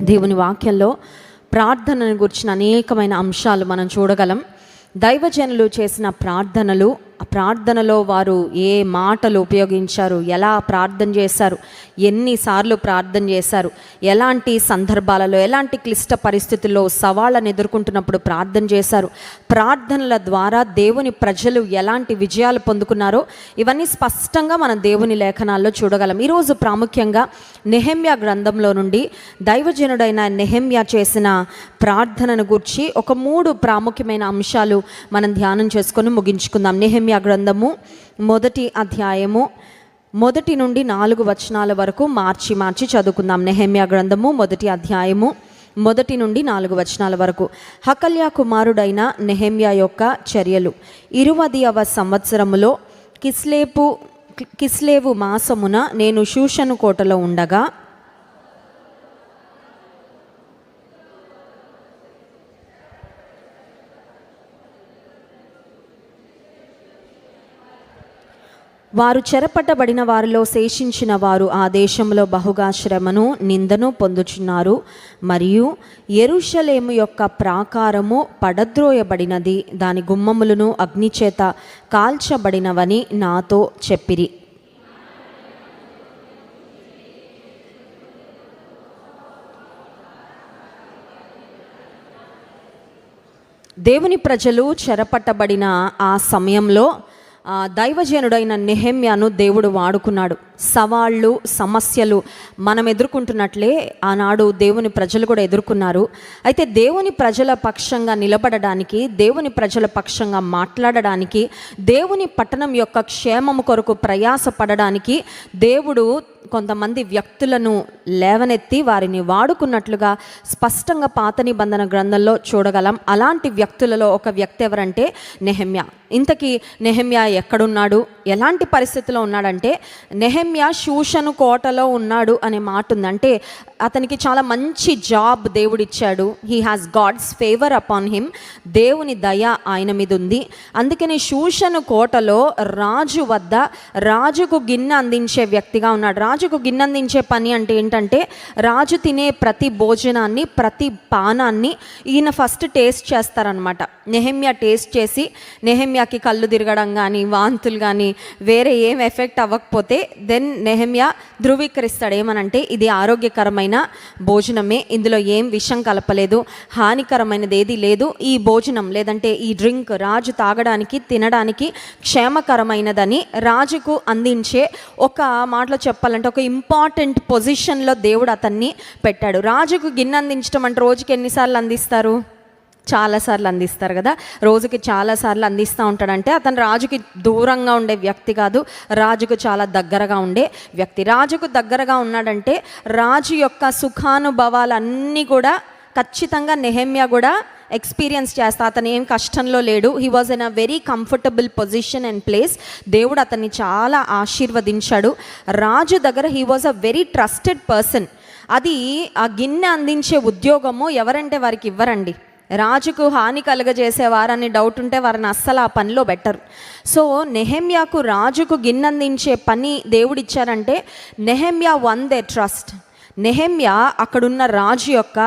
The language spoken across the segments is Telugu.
దేవుని వాక్యంలో ప్రార్థనను గురించిన అనేకమైన అంశాలు మనం చూడగలం. దైవజనులు చేసిన ప్రార్థనలు ఆ ప్రార్థనలో వారు ఏ మాటలు ఉపయోగించారు? ఎలా ప్రార్థన చేశారు? ఎన్నిసార్లు ప్రార్థన చేశారు? ఎలాంటి సందర్భాలలో ఎలాంటి క్లిష్ట పరిస్థితుల్లో సవాళ్ళను ఎదుర్కొంటున్నప్పుడు ప్రార్థన చేశారు? ప్రార్థనల ద్వారా దేవుని ప్రజలు ఎలాంటి విజయాలు పొందుకున్నారో ఇవన్నీ స్పష్టంగా మనం దేవుని లేఖనాల్లో చూడగలం. ఈరోజు ప్రాముఖ్యంగా నెహమ్యా గ్రంథంలో నుండి దైవజనుడైన నెహమ్యా చేసిన ప్రార్థనను గురించి ఒక మూడు ప్రాముఖ్యమైన అంశాలు మనం ధ్యానం చేసుకొని ముగించుకుందాం. నెహమ్యా గ్రంథము మొదటి అధ్యాయము మొదటి నుండి నాలుగు వచనాల వరకు మార్చి మార్చి చదువుకుందాం. నెహమ్యా గ్రంథము మొదటి అధ్యాయము మొదటి నుండి నాలుగు వచనాల వరకు. హకల్యా కుమారుడైన నెహమ్యా యొక్క చర్యలు. ఇరువదియవ సంవత్సరములో కిస్లేపు కిస్లేవు మాసమున నేను శూషను కోటలో ఉండగా వారు చెరపట్టబడిన వారిలో శేషించిన వారు ఆ దేశంలో బహుగా శ్రమను నిందను పొందుచున్నారు. మరియు ఎరుషలేము యొక్క ప్రాకారము పడద్రోయబడినది. దాని గుమ్మములను అగ్నిచేత కాల్చబడినవని నాతో చెప్పిరి. దేవుని ప్రజలు చెరపట్టబడిన ఆ సమయంలో దైవజనుడైన నెహెమ్యాను దేవుడు వాడుకున్నాడు. సవాళ్ళు సమస్యలు మనం ఎదుర్కొంటున్నట్లే ఆనాడు దేవుని ప్రజలు కూడా ఎదుర్కొన్నారు. అయితే దేవుని ప్రజల పక్షంగా నిలబడడానికి దేవుని ప్రజల పక్షంగా మాట్లాడడానికి దేవుని పట్టణం యొక్క క్షేమము కొరకు ప్రయాసపడడానికి దేవుడు కొంతమంది వ్యక్తులను లేవనెత్తి వారిని వాడుకున్నట్లుగా స్పష్టంగా పాత నిబంధన గ్రంథంలో చూడగలం. అలాంటి వ్యక్తులలో ఒక వ్యక్తి ఎవరంటే నెహమ్య. ఇంతకీ నెహమ్య ఎక్కడున్నాడు? ఎలాంటి పరిస్థితిలో ఉన్నాడంటే నెహమ్య శూషను కోటలో ఉన్నాడు అనే మాట ఉంది అంటే అతనికి చాలా మంచి జాబ్ దేవుడిచ్చాడు. He has God's favour upon him దేవుని దయ ఆయన మీద ఉంది అందుకని శూషను కోటలో రాజు వద్ద రాజుకు గిన్నె అందించే వ్యక్తిగా ఉన్నాడు. రాజుకు గిన్నె అందించే పని అంటే ఏంటంటే రాజు తినే ప్రతి భోజనాన్ని ప్రతి పానాన్ని ఈయన ఫస్ట్ టేస్ట్ చేస్తారనమాట నెహమ్యా టేస్ట్ చేసి నెహమ్యాకి కళ్ళు తిరగడం కానీ వాంతులు కానీ వేరే ఏం ఎఫెక్ట్ అవ్వకపోతే దెన్ నెహమ్య ధృవీకరిస్తాడు. ఏమనంటే ఇది ఆరోగ్యకరమైన భోజనమే. ఇందులో ఏం విషం కలపలేదు. హానికరమైనది ఏది లేదు. ఈ భోజనం లేదంటే ఈ డ్రింక్ రాజు తాగడానికి తినడానికి క్షేమకరమైనదని రాజుకు అందించే ఒక మాటలో చెప్పాలంటే ఒక ఇంపార్టెంట్ పొజిషన్లో దేవుడు అతన్ని పెట్టాడు. రాజుకు గిన్నె అందించడం అంటే రోజుకి ఎన్నిసార్లు అందిస్తారు? చాలాసార్లు అందిస్తారు కదా. రోజుకి చాలాసార్లు అందిస్తూ ఉంటాడంటే అతను రాజుకి దూరంగా ఉండే వ్యక్తి కాదు. రాజుకు చాలా దగ్గరగా ఉండే వ్యక్తి. రాజుకు దగ్గరగా ఉన్నాడంటే రాజు యొక్క సుఖానుభవాలన్నీ కూడా ఖచ్చితంగా నెహమ్య కూడా ఎక్స్పీరియన్స్ చేస్తా. అతను ఏం కష్టంలో లేడు. He was in a very comfortable position and place దేవుడు అతన్ని చాలా ఆశీర్వదించాడు. రాజు దగ్గర he was a very trusted person అది ఆ గిన్నె అందించే ఉద్యోగము ఎవరంటే వారికి ఇవ్వరండి. రాజుకు హాని కలుగజేసేవారని డౌట్ ఉంటే వారిని అస్సలు ఆ పనిలో బెటర్ సో నెహెమ్యాకు రాజుకు గిన్నందించే పని దేవుడిచ్చారంటే Nehemiah one they trust Nehemiah అక్కడున్న రాజు యొక్క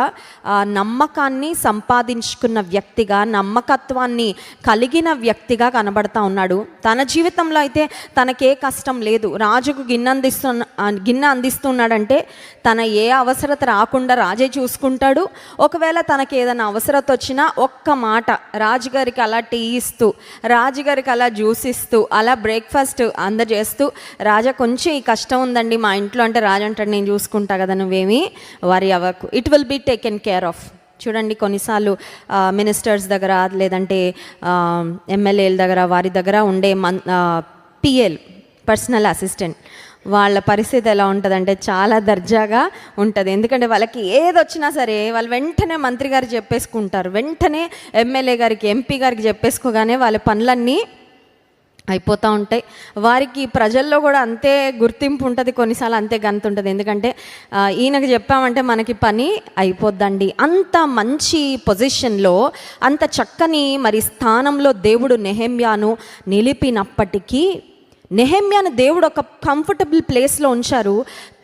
నమ్మకాన్ని సంపాదించుకున్న వ్యక్తిగా నమ్మకత్వాన్ని కలిగిన వ్యక్తిగా కనబడతా ఉన్నాడు. తన జీవితంలో అయితే తనకే కష్టం లేదు. రాజుకు గిన్నె అందిస్తున్న గిన్నె అందిస్తున్నాడంటే తన ఏ అవసరత రాకుండా రాజే చూసుకుంటాడు. ఒకవేళ తనకి ఏదైనా అవసరత వచ్చినా ఒక్క మాట రాజుగారికి అలా టీ ఇస్తూ రాజుగారికి అలా జ్యూస్ ఇస్తూ అలా బ్రేక్ఫాస్ట్ అందజేస్తూ రాజా కొంచెం ఈ కష్టం ఉందండి మా ఇంట్లో అంటే రాజు అంటాడు నేను చూసుకుంటా కదా నువ్వేమి? వారి అవ్వకు. It will be taken care of చూడండి కొన్నిసార్లు మినిస్టర్స్ దగ్గర లేదంటే ఎమ్మెల్యేల దగ్గర వారి దగ్గర ఉండే మన్ పిఎల్ పర్సనల్ అసిస్టెంట్ వాళ్ళ పరిస్థితి ఎలా ఉంటుందంటే చాలా దర్జాగా ఉంటుంది. ఎందుకంటే వాళ్ళకి ఏది వచ్చినా సరే వాళ్ళు వెంటనే మంత్రి గారు చెప్పేసుకుంటారు. వెంటనే ఎమ్మెల్యే గారికి ఎంపీ గారికి చెప్పేసుకోగానే వాళ్ళ పనులన్నీ అయిపోతూ ఉంటాయి. వారికి ప్రజల్లో కూడా అంతే గుర్తింపు ఉంటుంది కొన్నిసార్లు అంతే గంత ఉంటుంది. ఎందుకంటే ఈయనకు చెప్పామంటే మనకి పని అయిపోద్దండి. అంత మంచి పొజిషన్లో అంత చక్కని మరి స్థానంలో దేవుడు నెహమ్యాను నిలిపినప్పటికీ నెహమ్యాను దేవుడు ఒక కంఫర్టబుల్ ప్లేస్లో ఉంచారు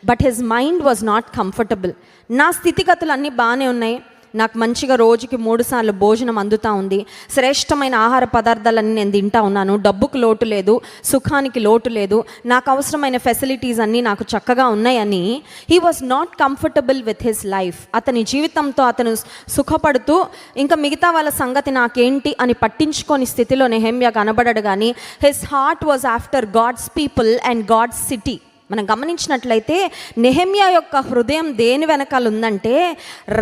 but his mind was not comfortable నా స్థితిగతులు అన్నీ బాగానే ఉన్నాయి. నాకు మంచిగా రోజుకి మూడు సార్లు భోజనం అందుతూ ఉంది. శ్రేష్టమైన ఆహార పదార్థాలన్నీ నేను తింటా ఉన్నాను. డబ్బుకు లోటు లేదు సుఖానికి లోటు లేదు. నాకు అవసరమైన ఫెసిలిటీస్ అన్నీ నాకు చక్కగా ఉన్నాయని he was not comfortable with his life అతని జీవితంతో అతను సుఖపడుతూ ఇంకా మిగతా వాళ్ళ సంగతి నాకేంటి అని పట్టించుకొని స్థితిలో నెహమ్య కనబడడు కానీ his heart was after God's people and God's city మనం గమనించినట్లయితే నెహమ్యా యొక్క హృదయం దేని వెనకాల ఉందంటే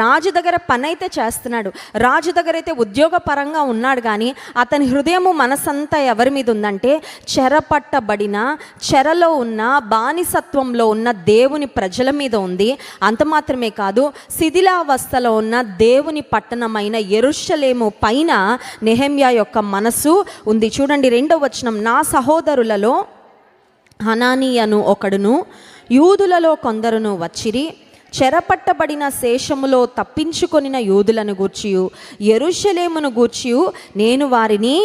రాజు దగ్గర పని అయితే చేస్తున్నాడు. రాజు దగ్గర అయితే ఉద్యోగపరంగా ఉన్నాడు కానీ అతని హృదయము మనసంతా ఎవరి మీద ఉందంటే చెరపట్టబడిన చెరలో ఉన్న బానిసత్వంలో ఉన్న దేవుని ప్రజల మీద ఉంది. అంత మాత్రమే కాదు శిథిలావస్థలో ఉన్న దేవుని పట్టణమైన ఎరుషలేము పైన నెహమ్యా యొక్క మనసు ఉంది. చూడండి రెండవ వచనం నా సహోదరులలో హనానీయను ఒకడును యూదులలో కొందరును వచ్చిరి చెరపట్టబడిన శేషములో తప్పించుకొనిన యూదులను గూర్చియు ఎరుషలేమును గూర్చియు నేను వారిని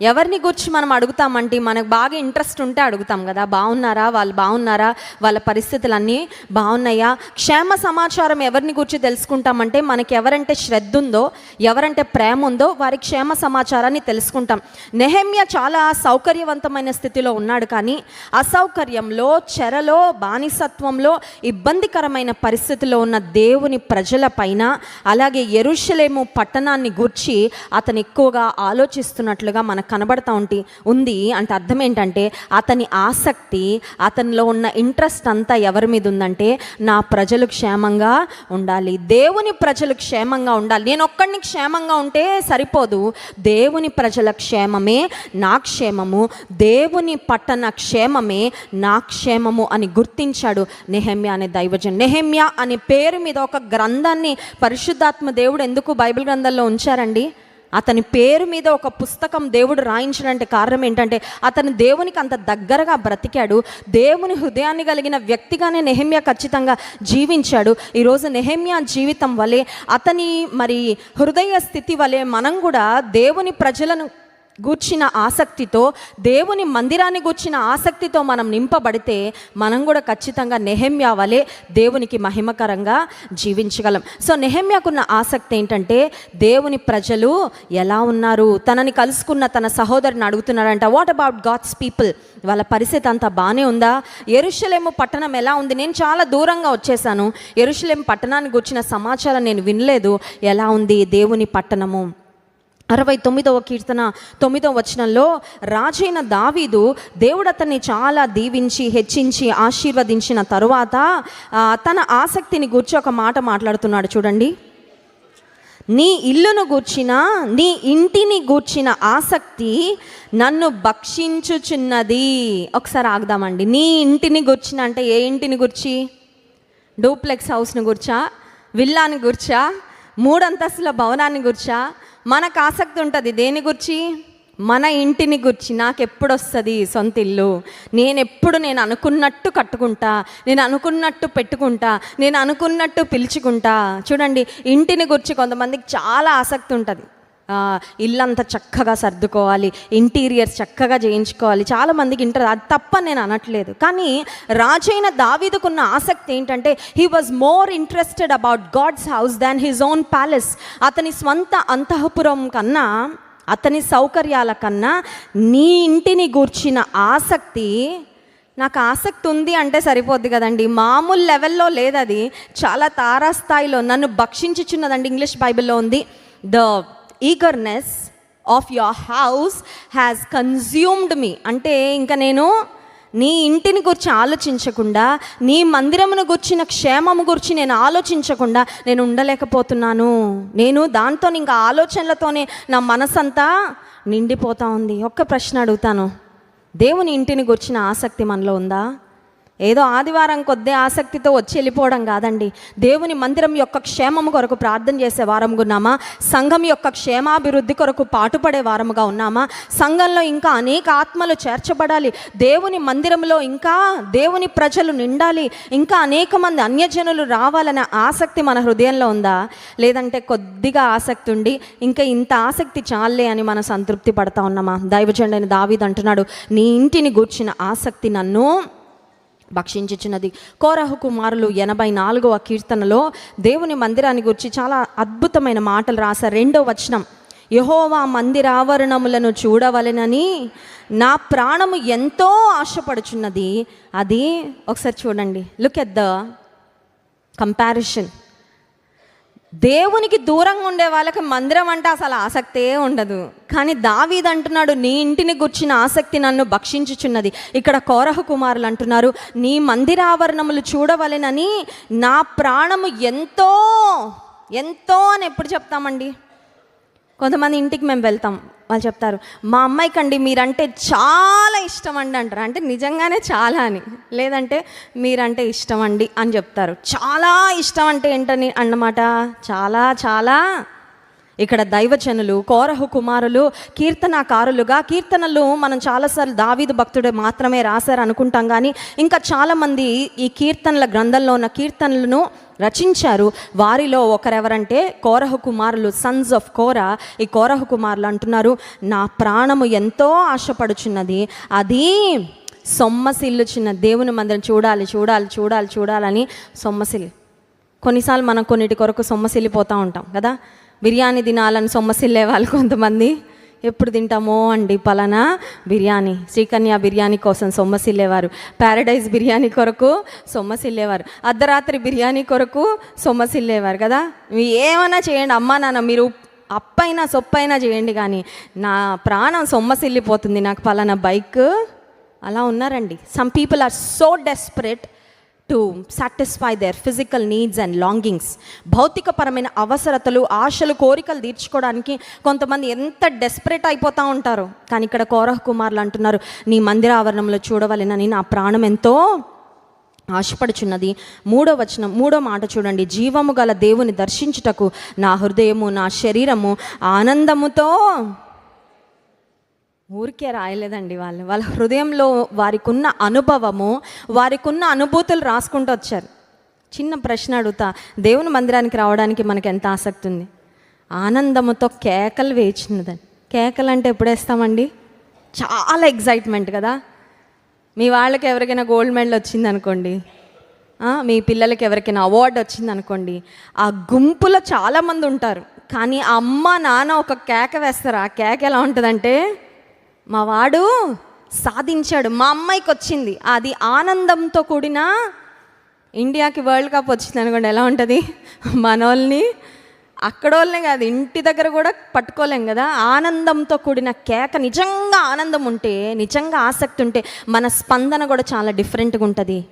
ఎవరిని గురించి మనం అడుగుతామంటే మనకు బాగా ఇంట్రెస్ట్ ఉంటే అడుగుతాం కదా. బాగున్నారా వాళ్ళు బాగున్నారా వాళ్ళ పరిస్థితులన్నీ బాగున్నాయా క్షేమ సమాచారం ఎవరిని గురించి తెలుసుకుంటామంటే మనకి ఎవరంటే శ్రద్ధ ఉందో ఎవరంటే ప్రేమ ఉందో వారి క్షేమ సమాచారాన్ని తెలుసుకుంటాం. నెహమ్య చాలా సౌకర్యవంతమైన స్థితిలో ఉన్నాడు కానీ అసౌకర్యంలో చెరలో బానిసత్వంలో ఇబ్బందికరమైన పరిస్థితిలో ఉన్న దేవుని ప్రజల పైన అలాగే ఎరుషలేము పట్టణాన్ని గూర్చి అతను ఎక్కువగా ఆలోచిస్తున్నట్లుగా మనకు కనబడతా ఉంటి ఉంది అంటే అర్థం ఏంటంటే అతని ఆసక్తి అతనిలో ఉన్న ఇంట్రెస్ట్ అంతా ఎవరి మీద ఉందంటే నా ప్రజలు క్షేమంగా ఉండాలి. దేవుని ప్రజలు క్షేమంగా ఉండాలి. నేను ఒక్కడిని క్షేమంగా ఉంటే సరిపోదు. దేవుని ప్రజల క్షేమమే నా క్షేమము. దేవుని పట్టణ క్షేమమే నా క్షేమము అని గుర్తించాడు నెహమ్య అనే దైవజన్. నెహమ్య అనే పేరు మీద ఒక గ్రంథాన్ని పరిశుద్ధాత్మ దేవుడు ఎందుకు బైబిల్ గ్రంథంలో ఉంచారండి? అతని పేరు మీద ఒక పుస్తకం దేవుడు రాయించడానికి కారణం ఏంటంటే అతను దేవునికి అంత దగ్గరగా బ్రతికాడు. దేవుని హృదయాన్ని కలిగిన వ్యక్తిగానే నెహమ్య ఖచ్చితంగా జీవించాడు. ఈరోజు నెహమ్య జీవితం వలె అతని మరి హృదయ స్థితి వలె మనం కూడా దేవుని ప్రజలను గూర్చిన ఆసక్తితో దేవుని మందిరాన్ని గూర్చిన ఆసక్తితో మనం నింపబడితే మనం కూడా ఖచ్చితంగా నెహమ్యా వలె దేవునికి మహిమకరంగా జీవించగలం. సో నెహమ్యాకున్న ఆసక్తి ఏంటంటే దేవుని ప్రజలు ఎలా ఉన్నారు? తనని కలుసుకున్న తన సహోదరుని అడుగుతున్నాడంట వాట్ అబౌట్ గాడ్స్ పీపుల్ వాళ్ళ పరిస్థితి అంతా బాగానే ఉందా? ఎరుషలేము పట్టణం ఎలా ఉంది? నేను చాలా దూరంగా వచ్చేసాను. ఎరుషలేం పట్టణాన్ని గుర్చిన సమాచారం నేను వినలేదు. ఎలా ఉంది? దేవుని పట్టణము? అరవై తొమ్మిదవ కీర్తన తొమ్మిదవ వచనంలో రాజైన దావీదు దేవుడు అతన్ని చాలా దీవించి హెచ్చించి ఆశీర్వదించిన తరువాత తన ఆసక్తిని గురించి ఒక మాట మాట్లాడుతున్నాడు చూడండి. నీ ఇల్లును గూర్చిన నీ ఇంటిని గూర్చిన ఆసక్తి నన్ను భక్షించుచున్నది. ఒకసారి ఆగుదామండి. నీ ఇంటిని గూర్చిన అంటే ఏ ఇంటిని గుర్చి? డూప్లెక్స్ హౌస్ని గుర్చా? విల్లాని గుర్చా? మూడంతస్తుల భవనాన్ని గుర్చా? మనకు ఆసక్తి ఉంటుంది. దేని గురించి? మన ఇంటిని గురించి. నాకు ఎప్పుడు వస్తుంది సొంత ఇల్లు నేను ఎప్పుడు నేను అనుకున్నట్టు కట్టుకుంటా. నేను అనుకున్నట్టు పెట్టుకుంటా. నేను అనుకున్నట్టు పిలుచుకుంటా. చూడండి ఇంటిని గురించి కొంతమందికి చాలా ఆసక్తి ఉంటుంది. ఇల్లంతా చక్కగా సర్దుకోవాలి ఇంటీరియర్స్ చక్కగా చేయించుకోవాలి. చాలా మందికి ఇంటర్ అది తప్ప నేను అనట్లేదు. కానీ రాజైన దావీదుకున్న ఆసక్తి ఏంటంటే he was more interested about God's house than his own palace అతని స్వంత అంతఃపురం కన్నా అతని సౌకర్యాల కన్నా నీ ఇంటిని గూర్చిన ఆసక్తి నాకు ఆసక్తి ఉంది అంటే సరిపోద్ది కదండి. మామూలు లెవెల్లో లేదు అది చాలా తారాస్థాయిలో నన్ను భక్షించుచున్నదండి ఇంగ్లీష్ బైబిల్లో ఉంది. The eagerness of your house has consumed me అంటే ఇంకా నేను నీ ఇంటిని గురించి ఆలోచించకుండా నీ మందిరమును గుర్చిన క్షేమము గురించి నేను ఆలోచించకుండా నేను ఉండలేకపోతున్నాను. నేను దాంతో ఇంకా ఆలోచనలతోనే నా మనసంతా నిండిపోతా ఉంది. ఒక్క ప్రశ్న అడుగుతాను. దేవుని ఇంటిని గుర్చిన ఆసక్తి మనలో ఉందా? ఏదో ఆదివారం కొద్ది ఆసక్తితో వచ్చి వెళ్ళిపోవడం కాదండి. దేవుని మందిరం యొక్క క్షేమము కొరకు ప్రార్థన చేసే వారముగా ఉన్నామా? సంఘం యొక్క క్షేమాభివృద్ధి కొరకు పాటుపడే వారముగా ఉన్నామా? సంఘంలో ఇంకా అనేక ఆత్మలు చేర్చబడాలి. దేవుని మందిరంలో ఇంకా దేవుని ప్రజలు నిండాలి. ఇంకా అనేక మంది అన్యజనులు రావాలనే ఆసక్తి మన హృదయంలో ఉందా? లేదంటే కొద్దిగా ఆసక్తి ఉండి ఇంకా ఇంత ఆసక్తి చాలే అని మనం సంతృప్తి పడతా ఉన్నామా? దైవజండని దావీద్ అంటున్నాడు నీ ఇంటిని గూర్చిన ఆసక్తి నన్ను భక్షించుచున్నది. కోరహు కుమారులు ఎనభై నాలుగవ కీర్తనలో దేవుని మందిరాన్ని గురించి చాలా అద్భుతమైన మాటలు రాశారు. రెండో వచనం యహోవా మందిరావరణములను చూడవలెనని నా ప్రాణము ఎంతో ఆశపడుచున్నది. అది ఒకసారి చూడండి. లుక్ ఎట్ ద కంపారిషన్ దేవునికి దూరంగా ఉండే వాళ్ళకి మందిరం అంటే అసలు ఆసక్తే ఉండదు. కానీ దావీద్ అంటున్నాడు నీ ఇంటిని గుర్చిన ఆసక్తి నన్ను భక్షించుచున్నది. ఇక్కడ కోరహ కుమారులు అంటున్నారు నీ మందిరావరణములు చూడవలెనని నా ప్రాణము ఎంతో ఎంతో అని ఎప్పుడు చెప్తామండి? కొంతమంది ఇంటికి మేము వెళ్తాం. వాళ్ళు చెప్తారు మా అమ్మాయికి అండి మీరంటే చాలా ఇష్టం అండి అంటారు. అంటే నిజంగానే చాలా అని. లేదంటే మీరంటే ఇష్టం అండి అని చెప్తారు. చాలా ఇష్టం అంటే ఏంటని? అన్నమాట. చాలా చాలా. ఇక్కడ దైవజనులు కోరహు కుమారులు కీర్తనాకారులుగా కీర్తనలు మనం చాలాసార్లు దావీదు భక్తుడు మాత్రమే రాశారు అనుకుంటాం కానీ ఇంకా చాలామంది ఈ కీర్తనల గ్రంథంలో ఉన్న కీర్తనలను రచించారు. వారిలో ఒకరెవరంటే కోరహ కుమారులు సన్స్ ఆఫ్ కోర ఈ కోరహ కుమారులు అంటున్నారు నా ప్రాణము ఎంతో ఆశపడుచున్నది అది సొమ్మసిల్లుచున్న దేవుని మందిరం. చూడాలి చూడాలి చూడాలి చూడాలని సొమ్మసిల్లి కొన్నిసార్లు మనం కొన్నిటి కొరకు సొమ్మసిల్లిపోతూ ఉంటాం కదా. బిర్యానీ తినాలని సొమ్మసిల్లే వాళ్ళు కొంతమంది. ఎప్పుడు తింటామో అండి పలానా బిర్యానీ. శ్రీకన్య బిర్యానీ కోసం సొమ్మసిల్లేవారు. ప్యారడైజ్ బిర్యానీ కొరకు సొమ్మసిల్లేవారు. అర్ధరాత్రి బిర్యానీ కొరకు సొమ్మసిల్లేవారు కదా? ఏమైనా చేయండి. అమ్మా నాన్న మీరు అప్పైనా సొప్పైనా చేయండి కానీ నా ప్రాణం సొమ్మసిల్లిపోతుంది. నాకు పలానా బైక్. అలా ఉన్నారండి. Some people are so desperate to satisfy their physical needs and longings భౌతికపరమైన అవసరతలు ఆశలు కోరికలు తీర్చుకోవడానికి కొంతమంది ఎంత డెస్పరేట్ అయిపోతూ ఉంటారు. కానీ ఇక్కడ కోరహ కుమార్లు అంటున్నారు నీ మందిర ఆవరణంలో చూడవలెనని నా ప్రాణం ఎంతో ఆశపడుచున్నది. మూడో వచనం మూడో మాట చూడండి. జీవము గల దేవుని దర్శించుటకు నా హృదయము నా శరీరము ఆనందముతో ఊరికే రాయలేదండి వాళ్ళు. వాళ్ళ హృదయంలో వారికి ఉన్న అనుభవము వారికి ఉన్న అనుభూతులు రాసుకుంటూ వచ్చారు. చిన్న ప్రశ్న అడుగుతా దేవుని మందిరానికి రావడానికి మనకు ఎంత ఆసక్తి ఉంది? ఆనందముతో కేకలు వేచినదండి కేకలు అంటే ఎప్పుడేస్తామండి? చాలా ఎగ్జైట్మెంట్ కదా. మీ వాళ్ళకి ఎవరికైనా గోల్డ్ మెడల్ వచ్చింది అనుకోండి మీ పిల్లలకి ఎవరికైనా అవార్డు వచ్చింది అనుకోండి ఆ గుంపులో చాలామంది ఉంటారు. కానీ అమ్మ నాన్న ఒక కేక వేస్తారు. ఆ కేక ఎలా ఉంటుందంటే మా వాడు సాధించాడు మా అమ్మాయికి వచ్చింది. అది ఆనందంతో కూడిన ఇండియాకి వరల్డ్ కప్ వచ్చింది అనుకోండి ఎలా ఉంటుంది? మనోల్ని అక్కడోళ్ళనే కాదు ఇంటి దగ్గర కూడా పట్టుకోలేం కదా? ఆనందంతో కూడిన కేక నిజంగా ఆనందం ఉంటే నిజంగా ఆసక్తి ఉంటే మన స్పందన కూడా చాలా డిఫరెంట్గా ఉంటుంది.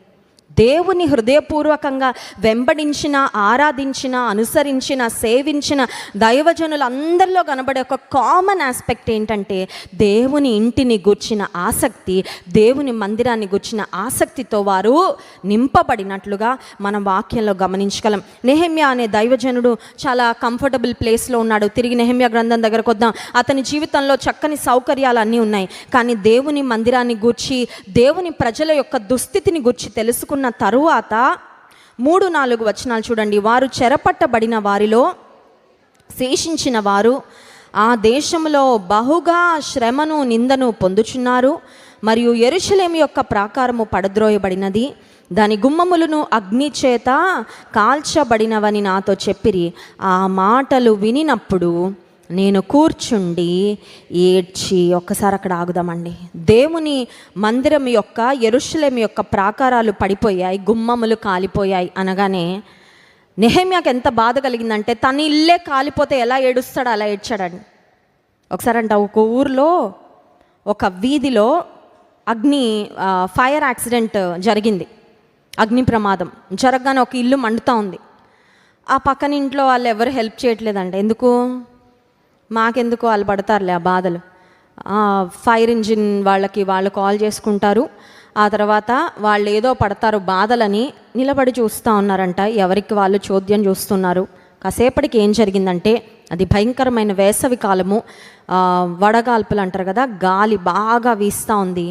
దేవుని హృదయపూర్వకంగా వెంబడించిన ఆరాధించిన అనుసరించిన సేవించిన దైవజనులందరిలో కనబడే ఒక కామన్ ఆస్పెక్ట్ ఏంటంటే దేవుని ఇంటిని గూర్చిన ఆసక్తి దేవుని మందిరాన్ని గూర్చిన ఆసక్తితో వారు నింపబడినట్లుగా మనం వాక్యంలో గమనించగలం. నెహమ్య అనే దైవజనుడు చాలా కంఫర్టబుల్ ప్లేస్లో ఉన్నాడు. తిరిగి నెహమ్య గ్రంథం దగ్గరకు వద్దాం. అతని జీవితంలో చక్కని సౌకర్యాలు అన్నీ ఉన్నాయి. కానీ దేవుని మందిరాన్ని గూర్చి దేవుని ప్రజల యొక్క దుస్థితిని గూర్చి తెలుసుకున్న తరువాత మూడు నాలుగు వచనాలు చూడండి. వారు చెరపట్టబడిన వారిలో శేషించిన వారు ఆ దేశంలో బహుగా శ్రమను నిందను పొందుచున్నారు. మరియు ఎరుషలేం యొక్క ప్రాకారము పడద్రోయబడినది. దాని గుమ్మములను అగ్ని చేత కాల్చబడినవని నాతో చెప్పిరి. ఆ మాటలు వినినప్పుడు నేను కూర్చుండి ఏడ్చి ఒక్కసారి అక్కడ ఆగుదామండి. దేవుని మందిరం యొక్క ఎరుషలేం యొక్క ప్రాకారాలు పడిపోయాయి గుమ్మములు కాలిపోయాయి అనగానే నెహమ్యాకి ఎంత బాధ కలిగిందంటే తన ఇల్లే కాలిపోతే ఎలా ఏడుస్తాడో అలా ఏడ్చాడని ఒకసారి అంట ఒక ఊర్లో ఒక వీధిలో అగ్ని ఫైర్ యాక్సిడెంట్ జరిగింది. అగ్ని ప్రమాదం. జరగగానే ఒక ఇల్లు మండుతూ ఉంది. ఆ పక్కన ఇంట్లో వాళ్ళు ఎవరు హెల్ప్ చేయట్లేదంట ఎందుకు? మాకెందుకు వాళ్ళు పడతారులే ఆ బాధలు. ఫైర్ ఇంజిన్ వాళ్ళకి వాళ్ళు కాల్ చేసుకుంటారు. ఆ తర్వాత వాళ్ళు ఏదో పడతారు బాధలని నిలబడి చూస్తూ ఉన్నారంట. ఎవరికి వాళ్ళు చోద్యం చూస్తున్నారు. కాసేపటికి ఏం జరిగిందంటే అది భయంకరమైన వేసవి కాలము. వడగాల్పులు అంటారు కదా గాలి బాగా వీస్తూ ఉంది.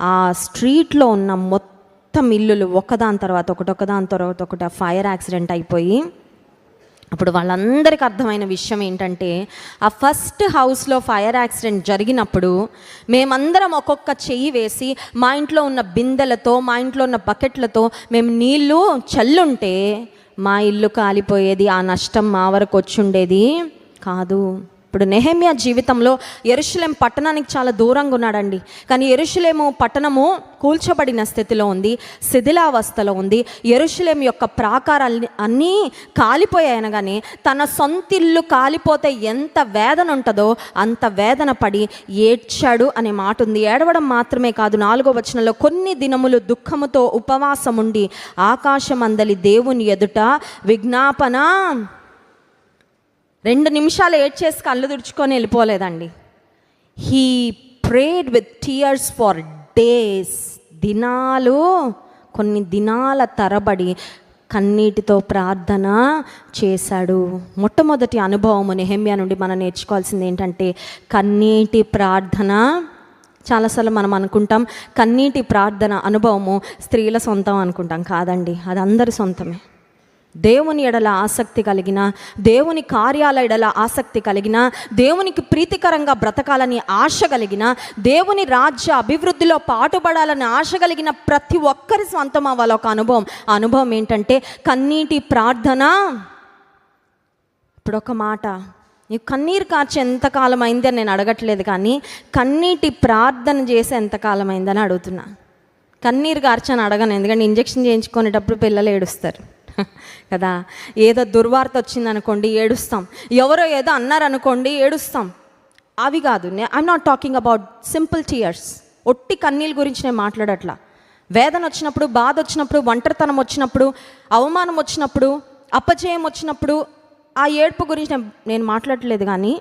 ఆ స్ట్రీట్లో ఉన్న మొత్తం ఇల్లులు ఒకదాని తర్వాత ఒకటి ఒకదాని తర్వాత ఒకటి ఫైర్ యాక్సిడెంట్ అయిపోయి అప్పుడు వాళ్ళందరికీ అర్థమైన విషయం ఏంటంటే ఆ ఫస్ట్ హౌస్లో ఫైర్ యాక్సిడెంట్ జరిగినప్పుడు మేమందరం ఒక్కొక్క చెయ్యి వేసి మా ఇంట్లో ఉన్న బిందెలతో మా ఇంట్లో ఉన్న బకెట్లతో మేము నీళ్ళు చల్లుంటే మా ఇల్లు కాలిపోయేది ఆ నష్టం మా వరకు వచ్చుండేది కాదు. ఇప్పుడు నెహమ్యా జీవితంలో ఎరుషులేం పట్టణానికి చాలా దూరంగా ఉన్నాడండి. కానీ ఎరుషులేము పట్టణము కూల్చబడిన స్థితిలో ఉంది శిథిలావస్థలో ఉంది. ఎరుషులేం యొక్క ప్రాకారాలు అన్నీ కాలిపోయాయనగానే తన సొంతిల్లు కాలిపోతే ఎంత వేదన ఉంటుందో అంత వేదన పడి ఏడ్చాడు అనే మాట ఉంది ఏడవడం మాత్రమే కాదు నాలుగో వచనంలో కొన్ని దినములు దుఃఖముతో ఉపవాసం ఉండి ఆకాశమందలి దేవుని ఎదుట విజ్ఞాపన రెండు నిమిషాలు ఏడ్చేసి కళ్ళు తుడుచుకొని వెళ్ళిపోలేదండి. He prayed with tears for days దినాలు కొన్ని దినాల తరబడి కన్నీటితో ప్రార్థన చేశాడు. మొట్టమొదటి అనుభవము నెహమ్యా నుండి మనం నేర్చుకోవాల్సింది ఏంటంటే కన్నీటి ప్రార్థన. చాలాసార్లు మనం అనుకుంటాం కన్నీటి ప్రార్థన అనుభవము స్త్రీల సొంతం అనుకుంటాం కాదండి అది అందరి సొంతమే. దేవుని ఎడల ఆసక్తి కలిగిన దేవుని కార్యాల ఎడల ఆసక్తి కలిగిన దేవునికి ప్రీతికరంగా బ్రతకాలని ఆశ కలిగిన దేవుని రాజ్య అభివృద్ధిలో పాటుపడాలని ఆశ కలిగిన ప్రతి ఒక్కరి స్వంతం అవ్వాలి ఒక అనుభవం. అనుభవం ఏంటంటే కన్నీటి ప్రార్థన. ఇప్పుడు ఒక మాట నీకు కన్నీరు కార్చి ఎంతకాలం అయిందని అని నేను అడగట్లేదు కానీ కన్నీటి ప్రార్థన చేసి ఎంతకాలం అయిందని అడుగుతున్నా. కన్నీరు కార్చని అడగను ఎందుకంటే ఇంజక్షన్ చేయించుకునేటప్పుడు పిల్లలు ఏడుస్తారు. కదా? ఏదో దుర్వార్త వచ్చిందనుకోండి ఏడుస్తాం. ఎవరో ఏదో అన్నారనుకోండి ఏడుస్తాం. అవి కాదు. I'm not talking about simple tears ఒట్టి కన్నీళ్ళ గురించి నేను మాట్లాడట్లా. వేదన వచ్చినప్పుడు బాధ వచ్చినప్పుడు ఒంటరితనం వచ్చినప్పుడు అవమానం వచ్చినప్పుడు అపజయం వచ్చినప్పుడు ఆ ఏడ్పు గురించి నేను- నేను మాట్లాడట్లేదు కానీ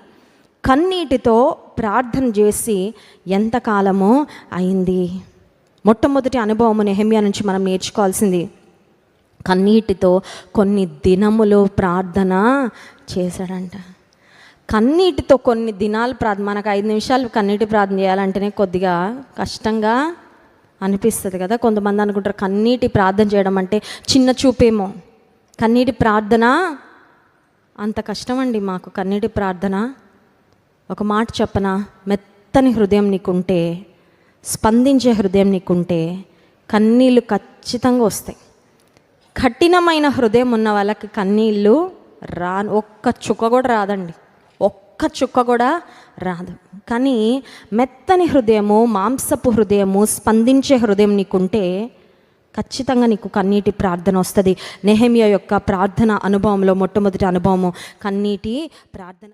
కన్నీటితో ప్రార్థన చేసి ఎంతకాలమో అయింది? మొట్టమొదటి అనుభవము నెహమ్యా నుంచి మనం నేర్చుకోవాల్సింది కన్నీటితో కొన్ని దినములు ప్రార్థన చేశాడంట. కన్నీటితో కొన్ని దినాలు ప్రార్థన మనకు ఐదు నిమిషాలు కన్నీటి ప్రార్థన చేయాలంటేనే కొద్దిగా కష్టంగా అనిపిస్తుంది కదా. కొంతమంది అనుకుంటారు కన్నీటి ప్రార్థన చేయడం అంటే చిన్న చూపేమో. కన్నీటి ప్రార్థన అంత కష్టమండి మాకు. కన్నీటి ప్రార్థన ఒక మాట చెప్పనా? మెత్తని హృదయం నీకుంటే స్పందించే హృదయం నీకుంటే కన్నీళ్ళు ఖచ్చితంగా వస్తాయి. కఠినమైన హృదయం ఉన్న వాళ్ళకి కన్నీళ్ళు రా ఒక్క చుక్క కూడా రాదండి. ఒక్క చుక్క కూడా రాదు. కానీ మెత్తని హృదయము మాంసపు హృదయము స్పందించే హృదయం నీకుంటే ఖచ్చితంగా నీకు కన్నీటి ప్రార్థన వస్తుంది. నెహమియా యొక్క ప్రార్థన అనుభవంలో మొట్టమొదటి అనుభవము కన్నీటి ప్రార్థన